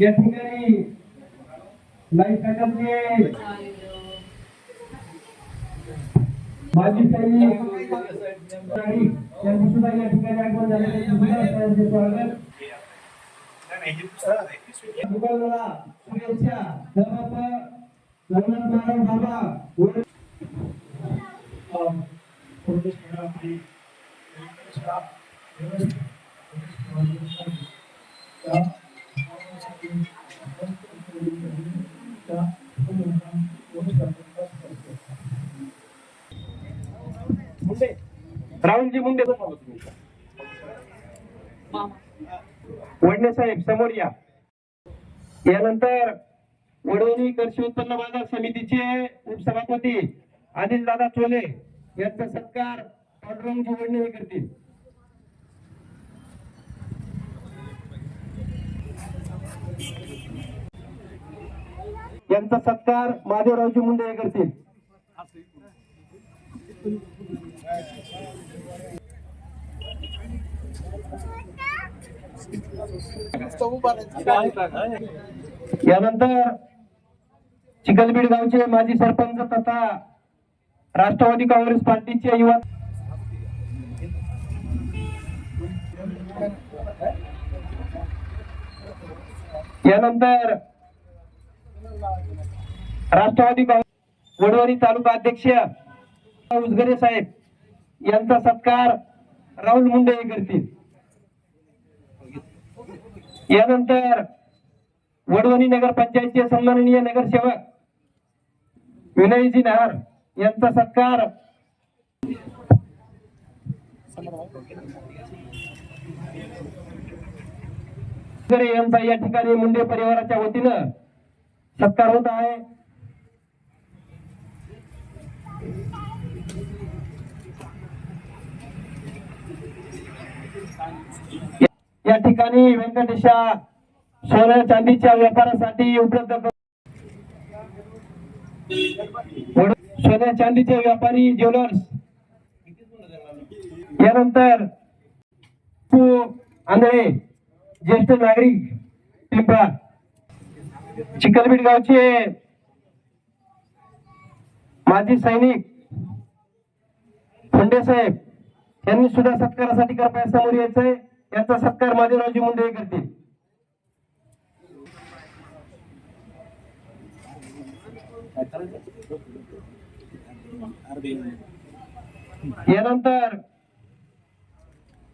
या ठिकाणी life academy माजी सैनिक यांनी सुद्धा या ठिकाणी आगमन झालेले त्यांचे स्वागत मुघलला शुभेच्छा सर्वप रघुनाथ महाराज बाबा वर- राहुलजी मुंडे वडणे साहेब समोर या. यानंतर वडवणी कृषी उत्पन्न बाजार समितीचे उपसभापती आदिल दादा चोले. यांचा सत्कार पांडुरंगजी वडणे हे करतील. यांचा सत्कार महादेवरावजी मुंडे हे करतील. यानंतर चिखलबीड गावचे माजी सरपंच तथा राष्ट्रवादी काँग्रेस पार्टीचे युवा यानंतर राष्ट्रवादी काँग्रेस वडवणी तालुका अध्यक्ष उजगरे साहेब यांचा सत्कार राहुल मुंडे हे करतील. यानंतर वडवणी नगर पंचायतचे सन्माननीय नगरसेवक विनयजी नहार यांचा सत्कार. यांचा या ठिकाणी मुंडे परिवाराच्या वतीनं सत्कार होत आहे. या ठिकाणी व्यंकटेशा सोन्या चांदीच्या व्यापारासाठी उपलब्ध सोन्या चांदीचे व्यापारी ज्वेलर्स. यानंतर तू आंधळे ज्येष्ठ नागरिक पिंपळा. चिखलबीट गावचे माजी सैनिक मुंडे साहेब यांनी सुद्धा सत्कारासाठी कृपया समोर यायचंय. यांचा सत्कार माधवरावजी मुंडे हे करतील. यानंतर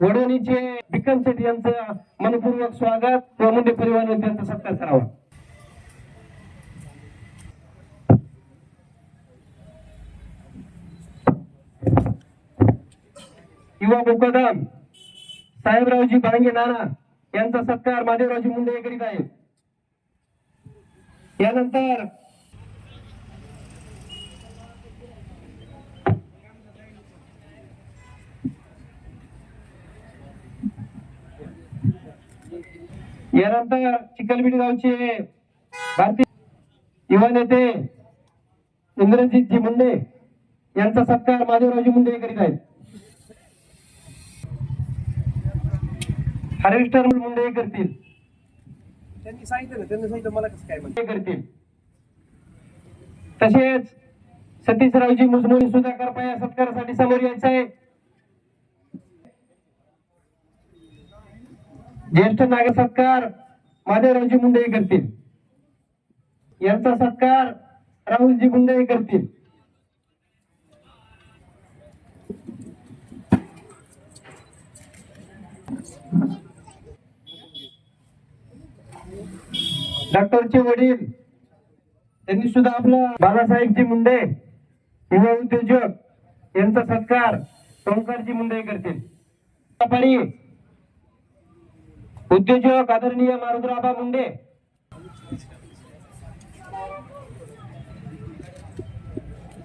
वडोणीचे बिकन शेट्टी यांचं मनपूर्वक स्वागत. व मुंडे परिवार त्यांचा सत्कार करावा. युवा मुकदम साहेबरावजी बांगे नाना यांचा सत्कार. महादेवरावजी मुंडे हे करीत आहेत. यानंतर यानंतर चिखलबीड गावचे भारतीय युवा नेते इंद्रजितजी मुंडे यांचा सत्कार महादेवरावजी मुंडे करीत आहेत. हार्वेस्टर मुंडे हे करतील. त्यांनी सांगितलं ना त्यांनी सांगितलं मला कसं काय हे करतील. तसेच सतीशरावजी मुजमोनी सुद्धा करपा या सत्कारासाठी समोर यायचं आहे. ज्येष्ठ नागरिक सत्कार महादेवरावजी मुंडे करतील. यांचा सत्कार राहुलजी मुंडे करतील. डॉक्टरचे वडील त्यांनी सुद्धा आपलं बाळासाहेबजी मुंडे युवा उद्योजक यांचा सत्कार टोंकारजी मुंडे करतील. उद्योजक आदरणीय मारुद्राबा मुंडे.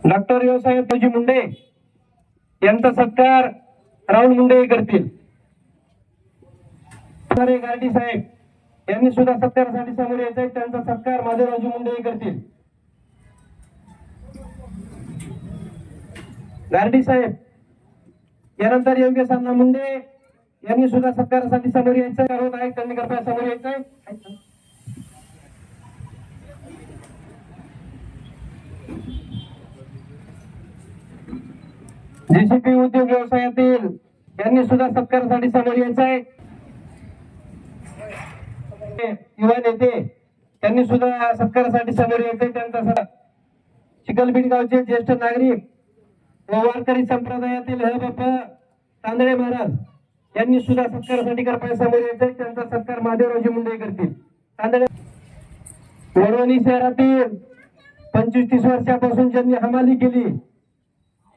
डॉक्टर व्यवसाय तुजी मुंडे यांचा सत्कार राहुल मुंडे करतील. गारडी साहेब यांनी सुद्धा सत्कारासाठी समोर यायचे त्यांचा सत्कार माझे राजू मुंडे करतील. गारडी साहेब यानंतर योग्य सामना मुंडे यांनी सुद्धा सत्कारासाठी समोर यायचं होत आहे त्यांनी कृपया समोर यायचंय. जेसीपी उद्योग व्यवसायातील यांनी सुद्धा सत्कारासाठी समोर यायचं आहे युवा नेते त्यांनी सुद्धा सत्कारासाठी समोर यायचंय त्यांचा सर चिखलबीड गावचे ज्येष्ठ नागरिक व वारकरी संप्रदायातील हे बाप तांदळे महाराज यांनी सुद्धा सत्कारासाठी कृपया समोर यायचंय. त्यांचा सत्कार महादेवरावजी मुंडे करतील. वडवणी शहरातील पंचवीस तीस वर्षापासून ज्यांनी हमाली केली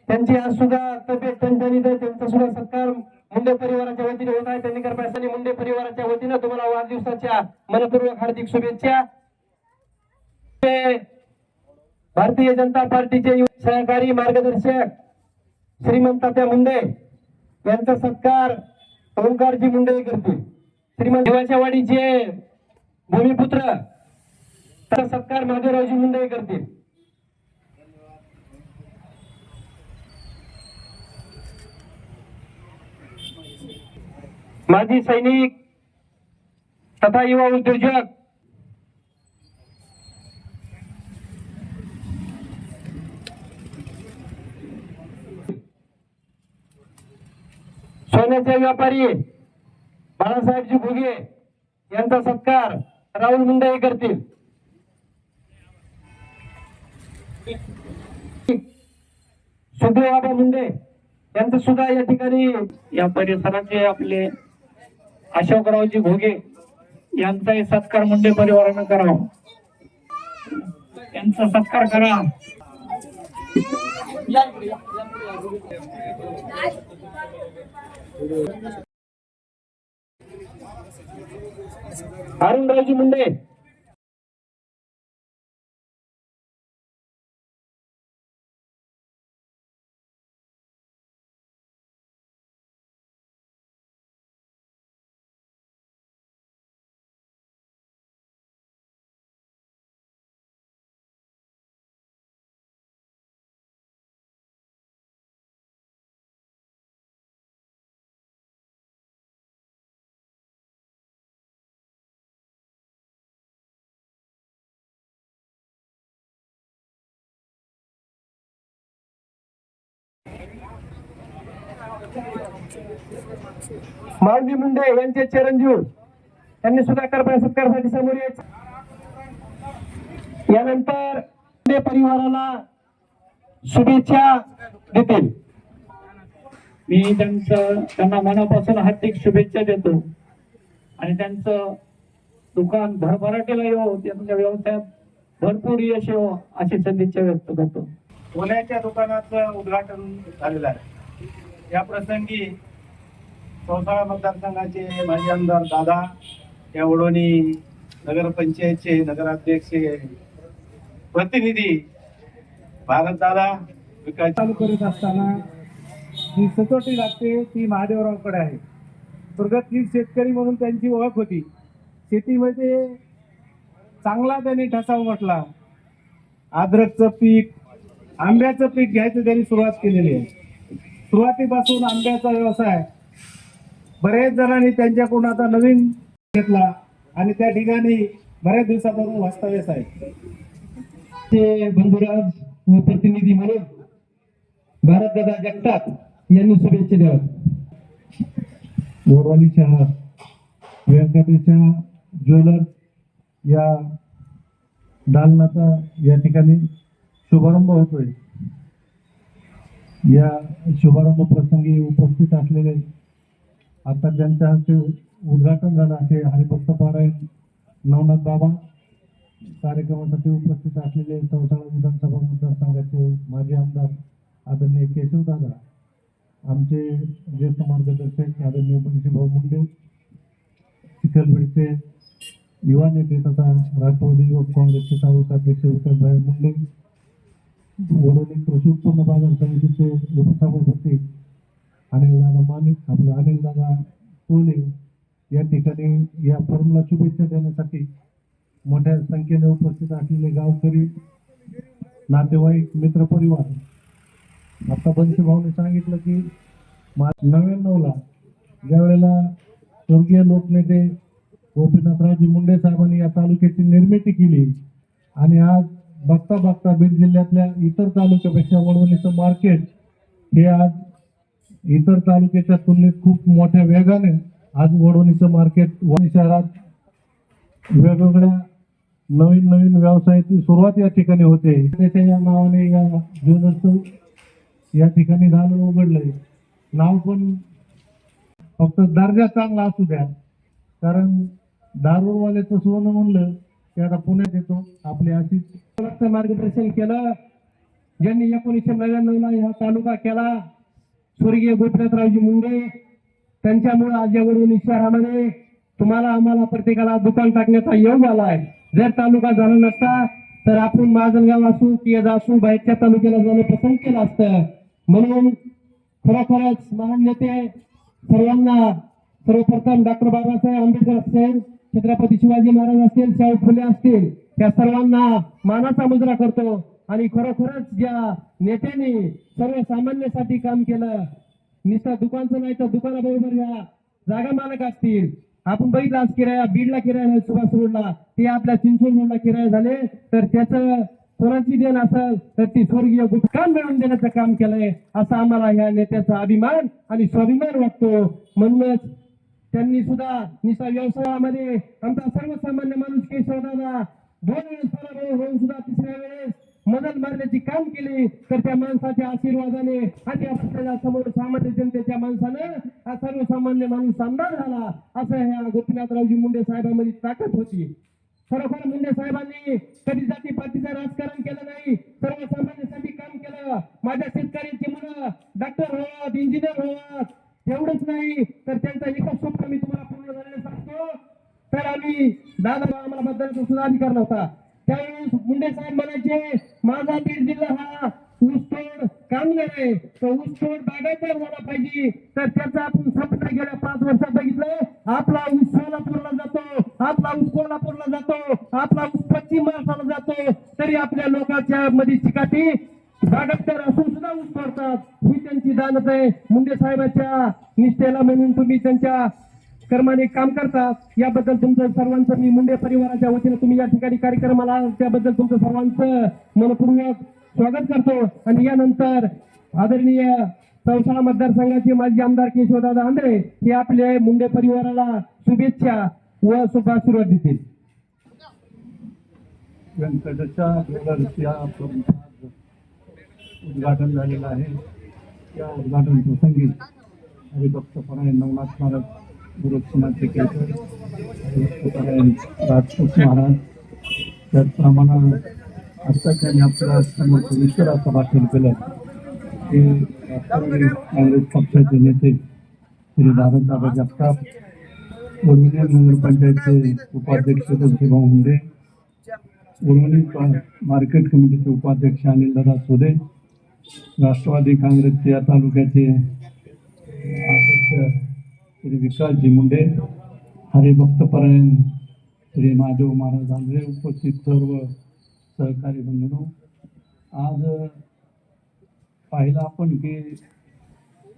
त्यांची आज सुद्धा तब्येत टणटणीत आहे. त्यांचा सुद्धा सत्कार मुंडे परिवाराच्या वतीने होत आहे. त्यांनी कृपया मुंडे परिवाराच्या वतीने तुम्हाला वाढदिवसाच्या मनपूर्वक हार्दिक शुभेच्छा. ते भारतीय जनता पार्टीचे सहकारी मार्गदर्शक श्रीमंत मुंडे यांचा सत्कार ओंकारजी मुंडे करतील. श्रीमंत देवाच्या वाडीचे भूमिपुत्र त्याचा सत्कार माधवरावजी मुंडे करतील. माजी सैनिक तथा युवा उद्योजक सोन्याचे व्यापारी बाळासाहेबजी भुगे यांचा सत्कार राहुल मुंडे करतील. सुधीर बाबा मुंडे यांचं सुद्धा या ठिकाणी या परिसराचे आपले अशोकरावजी घोगे यांचाही सत्कार मुंडे परिवारानं करावा. यांचा सत्कार करा. अरुणरावजी मुंडे. माऊली मुंडे यांचे चिरंजीव. त्यांनी सुद्धा कृपया सत्कारासाठी समोर यायचं. यानंतर परिवाराला शुभेच्छा देतील. मी त्यांचं त्यांना मनापासून हार्दिक शुभेच्छा देतो. आणि त्यांचं दुकान भरभराटीला येऊ त्यांच्या व्यवसायात भरपूर यश येऊ अशी सदिच्छा व्यक्त करतो. पुण्याच्या दुकानाचं उद्घाटन झालेलं आहे. या प्रसंगी चौसाळा मतदारसंघाचे माजी आमदार दादा या ओडोनी नगरपंचायतचे नगराध्यक्ष प्रतिनिधी भारत दादा विकास चालू करीत असताना जी सचोटी लागते ती महादेवरावकडे आहे. प्रगतशील शेतकरी म्हणून त्यांची ओळख होती. शेतीमध्ये चांगला त्यांनी ठसा उमटला अद्रकचं पीक आंब्याचं पीक घ्यायचं त्यांनी सुरुवात केलेली आहे. सुरुवातीपासून आंब्याचा व्यवसाय बरेच जणांनी त्यांच्याकडून आता नवीन घेतला आणि त्या ठिकाणी बऱ्याच दिवसापासून वास्तव्यस आहे. ते बंधुराज व प्रतिनिधी म्हणून भारतदादा जगताप यांनी शुभेच्छा द्याव्यात. बोरवाली शहरात व्यंकटेशा ज्वेलर्स या दालनाचा या ठिकाणी शुभारंभ होतोय. या शुभारंभ प्रसंगी उपस्थित असलेले आता ज्यांच्या हस्ते उद्घाटन झालं असे हरिभक्त पारायण नवनाथ बाबा कार्यक्रमासाठी उपस्थित असलेले चौसाळा विधानसभा मतदारसंघाचे माजी आमदार आदरणीय केशवदादा आमचे ज्येष्ठ मार्गदर्शक आदरणीय भाऊ मुंडे चिखलबीडचे युवा नेते तथा राष्ट्रवादी युवक काँग्रेसचे तालुका अध्यक्ष विकासभाई मुंडे वडोली कृषी उत्पन्न बाजार समितीचे उपसभापती अनिलदादा मानिक आपले अनिलदादा टोले या ठिकाणी या फॉर्मला शुभेच्छा देण्यासाठी मोठ्या संख्येने उपस्थित असलेले गावकरी नातेवाईक मित्रपरिवार आता बंशी भाऊने सांगितलं की नव्याण्णवला ज्या वेळेला स्वर्गीय लोकनेते गोपीनाथरावजी मुंडे साहेबांनी या तालुक्याची निर्मिती केली आणि आज बघता बघता बीड जिल्ह्यातल्या इतर तालुक्यापेक्षा वडवणीचं मार्केट हे आज इतर तालुक्याच्या तुलनेत खूप मोठ्या वेगाने आज वडवणीचं मार्केट वणी शहरात वेगवेगळ्या नवीन नवीन व्यवसायाची सुरुवात या ठिकाणी होते. त्याच्या या नावाने या ज्वेलर्सचं या ठिकाणी झालं उघडलंय. नाव पण फक्त दर्जा चांगला असू द्या. कारण दारूवाल्याचं सोनं म्हणलं की आता पुण्यात येतो आपली अशीच. मार्गदर्शन केलं. ज्यांनी एकोणीसशे नव्याण्णव ला हा तालुका केला स्वर्गीय गोपीनाथरावजी मुंडे त्यांच्यामुळे आज या शहरामध्ये तुम्हाला आम्हाला प्रत्येकाला दुकान टाकण्याचा योग आलाय जर तालुका झाला नसता तर आपण माजलगाव असू किंवा असू बाहेरच्या तालुक्याला जाणं पसंत केलं असतं. म्हणून खरोखरच महान नेते सर्वांना सर्वप्रथम डॉक्टर बाबासाहेब आंबेडकर असेल छत्रपती शिवाजी महाराज असतील शाहू फुले असतील त्या सर्वांना मानाचा मुजरा करतो. आणि खरोखरच ज्या नेत्यांनी सर्वसामान्यासाठी काम केलं नुसतं दुकानचं नाही तर दुकानाबरोबर या जागा मालक असतील आपण बघितलं आज किराया बीडला किराया नाही सुभाष रोडला ते आपल्या चिंचवड रोडला किराया झाले तर त्याचं कोणाची देण असेल तर ती स्वर्गीय गुटकान मिळवून देण्याचं काम केलंय असं आम्हाला या नेत्याचा अभिमान आणि स्वाभिमान वाटतो. म्हणूनच त्यांनी सुद्धा निसा व्यवसायामध्ये आमचा सर्वसामान्य माणूस केशवदादा दोन वेळेस पराभव होऊन सुद्धा तिसऱ्या वेळेस मदत मारण्याची काम केली तर त्या माणसाच्या आशीर्वादाने आणि आपल्यासमोर सामान्य जनतेच्या माणसानं हा सर्वसामान्य माणूस आमदार झाला असं ह्या गोपीनाथरावजी मुंडे साहेबांमध्ये ताकद होती. खरोखर मुंडे साहेबांनी कधी जाती पातीचं राजकारण केलं नाही सर्वसामान्यासाठी काम केलं. माझ्या शेतकऱ्यांची मुलं डॉक्टर व्हावात इंजिनियर व्हावात एवढंच नाही तर त्यांचा एकच स्वप्न मी तुम्हाला पूर्ण झालेलं सांगतो. तर आम्ही दादा आम्हाला मतदानाचा सुद्धा अधिकार नव्हता. त्यावेळेस मुंडे साहेब म्हणायचे माझा बीड जिल्हा हा ऊसतोड कामगार आहे. तर ऊसतोड बागायतदार झाला पाहिजे. तर त्याचा आपण स्वप्न गेल्या पाच वर्षात बघितलं. आपला ऊस सोलापूरला जातो. आपला ऊस कोल्हापूरला जातो. आपला ऊस पश्चिम महाराष्ट्राला जातो. तरी आपल्या लोकांच्या मध्ये चिकाटी बागायतदार असून सुद्धा ऊस तोडतात. ही त्यांची दानत आहे. मुंडे साहेबांच्या निष्ठेला म्हणून तुम्ही त्यांच्या कर्माने काम करतात. याबद्दल तुमचं सर्वांचं मी मुंडे परिवाराच्या वतीने तुम्ही या ठिकाणी कार्यक्रमाला त्याबद्दल तुमचं सर्वांचं मनपूर्वक स्वागत करतो. आणि यानंतर आदरणीय चौसाळा मतदारसंघाचे माजी आमदार केशवदादा आंध्रे हे आपले मुंडे परिवाराला शुभेच्छा व शुभाशीर्वाद देतील. उद्घाटन झालेलं आहे. या उद्घाटन प्रसंगी हरिभक्तपरायण नवनाथ महाराज गोरक्षनाथ केळकर हरिभक्तपरायण राजपूत महाराज त्याचप्रमाणे आता त्यांनी आपल्यासमोर विचार असं भाषण केलं. ते राष्ट्रवादी काँग्रेस पक्षाचे नेते श्री दादा जगताप वडवणे नगरपंचायतचे उपाध्यक्ष तुलसीभाऊ मुंडे उर्वरित मार्केट कमिटीचे उपाध्यक्ष अनिलदादा सोदे राष्ट्रवादी काँग्रेसचे या तालुक्याचे अध्यक्ष श्री विकासजी मुंडे हरिभक्तपरायण श्री महादेव महाराज आंध्रे उपस्थित सर्व सहकारी बंधनो आज पाहिलं आपण की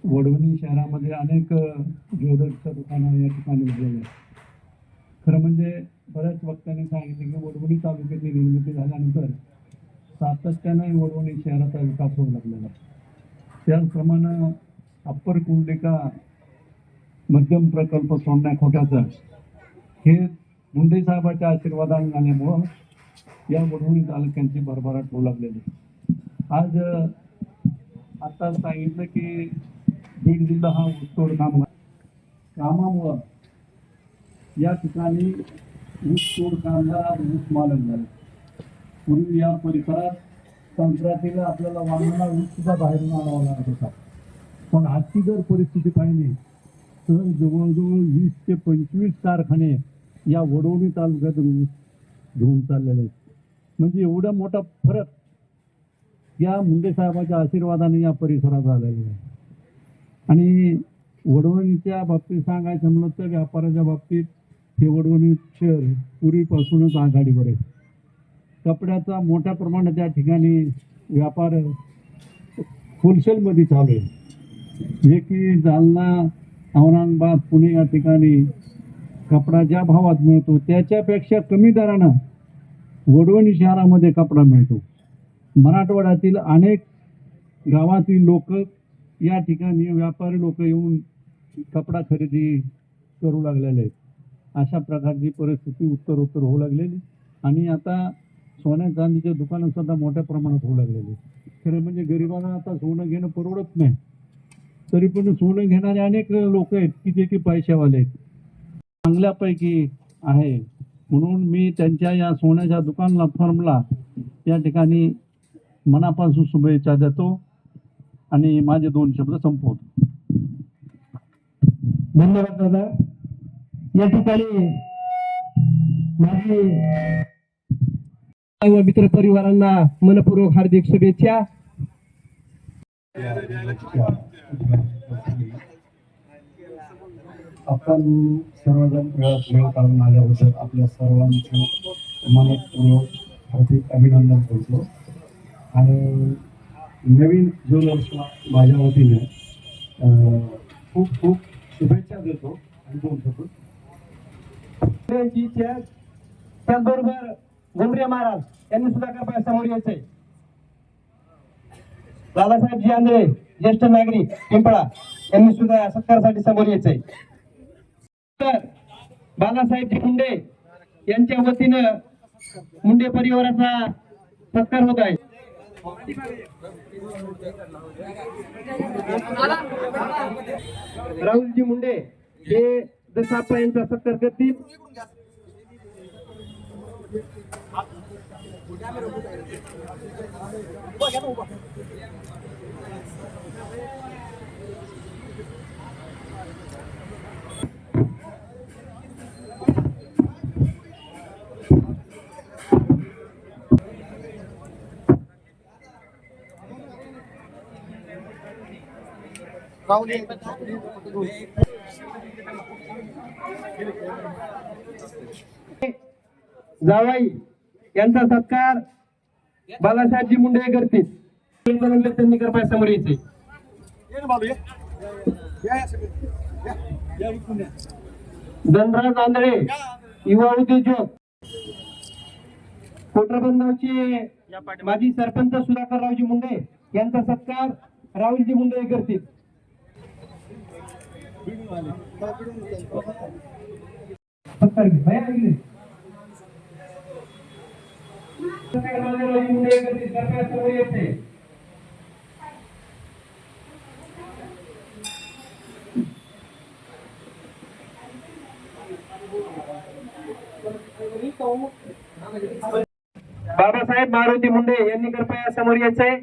वडवणी शहरामध्ये अनेक ज्वेलर्सच्या दुकानं या ठिकाणी झालेल्या आहेत खरं म्हणजे बऱ्याच वक्त्यांनी सांगितलं की वडवणी तालुक्याची निर्मिती झाल्यानंतर सातत्यानं वडवणी शहराचा विकास होऊ लागलेला आहे. त्याचप्रमाणे अप्पर कुंडिका मध्यम प्रकल्प सोडण्या खोट्याचं. हे मुंडे साहेबाच्या आशीर्वादाने झाल्यामुळं या वडवणी तालुक्यांची भरभराट होऊ लागलेली आज आता सांगितलं की बीड जिल्हा हा ऊसतोड कामगार कामामुळं या ठिकाणी ऊसतोड कामगार ऊस मालक झाले. पूर्वी या परिसरात संक्रांतीला आपल्याला वाहनाला ऊस सुद्धा बाहेरून आणावा लागत होता. पण आजची जर परिस्थिती पाहिली तर जवळजवळ वीस ते पंचवीस कारखाने या वडवणी तालुक्यातून घेऊन चाललेले आहेत. म्हणजे एवढा मोठा फरक या मुंडे साहेबाच्या आशीर्वादाने या परिसरात आलेला आहे. आणि वडवणीच्या बाबतीत सांगायचं म्हणलं तर व्यापाराच्या बाबतीत हे वडवणी शहर पूर्वीपासूनच आघाडीवर आहे. कपड्याचा मोठ्या प्रमाणात त्या ठिकाणी व्यापार होलसेलमध्ये चालू आहे. जे की जालना औरंगाबाद पुणे या ठिकाणी कपडा ज्या भावात मिळतो त्याच्यापेक्षा कमी दरानं वडवणी शहरामध्ये कपडा मिळतो. मराठवाड्यातील अनेक गावातील लोक या ठिकाणी व्यापारी लोक येऊन कपडा खरेदी करू लागलेले आहेत. अशा प्रकारची परिस्थिती उत्तर उत्तर होऊ लागलेली आणि आता सोन्या चांदीच्या दुकानं सुद्धा मोठ्या प्रमाणात होऊ लागलेली खरं म्हणजे गरिबांना आता सोनं घेणं परवडत नाही. तरी पण सोनं घेणारे अनेक लोक आहेत की जे की पैशावाले आहेत. चांगल्यापैकी आहे. म्हणून मी त्यांच्या या सोन्याच्या दुकानला फर्मला या ठिकाणी मनापासून शुभेच्छा देतो आणि माझे दोन शब्द संपवतो. धन्यवाद दादा. या ठिकाणी माझी मित्र परिवारांना मनपूर्वक हार्दिक शुभेच्छा. आपण सर्वजण वेळात वेळ काढून आल्याबद्दल आपल्या सर्वांचं मनपूर्वक हार्दिक अभिनंदन करतो. आणि नवीन ज्वेलर्सला माझ्या वतीने अं, खूप खूप शुभेच्छा देतो आणि दोन शकतो त्याचबरोबर घुमरे महाराज यांनी सुद्धा कृपया समोर यायचंय. बाबासाहेबजी आंधळे ज्येष्ठ नागरिक पिंपळा यांनी सुद्धा सत्कारासाठी समोर यायचंय. तर बालासाहेबजी मुंडे यांच्या वतीनं मुंडे परिवाराचा सत्कार होत आहे. राहुलजी मुंडे हे दसाप्पा यांचा सत्कार करतील. जावाई यांचा सत्कार बालासाहेबजी मुंडे करतील. त्यांनी करपाय समोर यायचे. धनराज आंधळे युवा उद्योजक. कोटरबंधावचे माजी सरपंच सुधाकररावजी मुंडे यांचा सत्कार राहुलजी मुंडे करतील सत्कार घे. भैया इकडे. सुधाकररावजी मुंडे करतील कृपया समोर यायचे बाबासाहेब मारुती मुंडे यांनी कृपया समोर यायचंय.